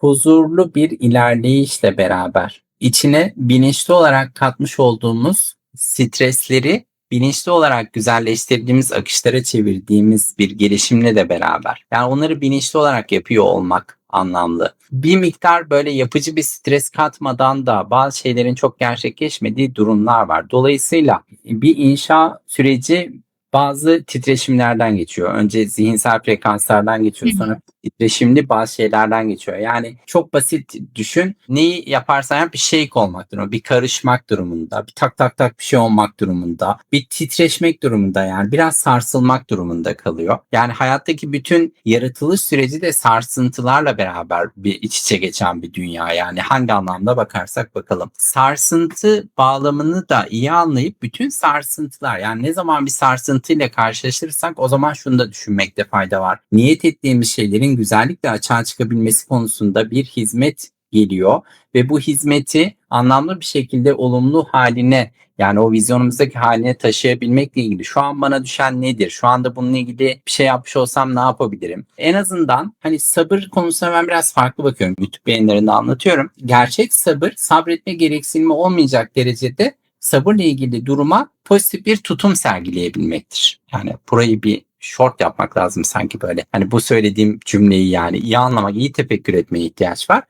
huzurlu bir ilerleyişle beraber içine bilinçli olarak katmış olduğumuz stresleri bilinçli olarak güzelleştirdiğimiz akışlara çevirdiğimiz bir gelişimle de beraber. Yani onları bilinçli olarak yapıyor olmak anlamlı. Bir miktar böyle yapıcı bir stres katmadan da bazı şeylerin çok gerçekleşmediği durumlar var. Dolayısıyla bir inşa süreci bazı titreşimlerden geçiyor. Önce zihinsel frekanslardan geçiyor. Sonra titreşimli bazı şeylerden geçiyor. Yani çok basit düşün. Neyi yaparsan yap bir shake olmak durumunda. Bir karışmak durumunda. Bir tak tak tak bir şey olmak durumunda. Bir titreşmek durumunda yani. Biraz sarsılmak durumunda kalıyor. Yani hayattaki bütün yaratılış süreci de sarsıntılarla beraber bir iç içe geçen bir dünya. Yani hangi anlamda bakarsak bakalım. Sarsıntı bağlamını da iyi anlayıp bütün sarsıntılar yani ne zaman bir sarsıntıyla karşılaşırsak o zaman şunu da düşünmekte fayda var. Niyet ettiğimiz şeylerin güzellikle açığa çıkabilmesi konusunda bir hizmet geliyor ve bu hizmeti anlamlı bir şekilde olumlu haline yani o vizyonumuzdaki haline taşıyabilmekle ilgili şu an bana düşen nedir? Şu anda bununla ilgili bir şey yapmış olsam ne yapabilirim? En azından hani sabır konusuna ben biraz farklı bakıyorum. YouTube yayınlarında anlatıyorum. Gerçek sabır sabretme gereksinimi olmayacak derecede sabırla ilgili duruma pozitif bir tutum sergileyebilmektir. Yani burayı bir short yapmak lazım sanki böyle. Hani bu söylediğim cümleyi yani iyi anlamak, iyi tefekkür etmeye ihtiyaç var.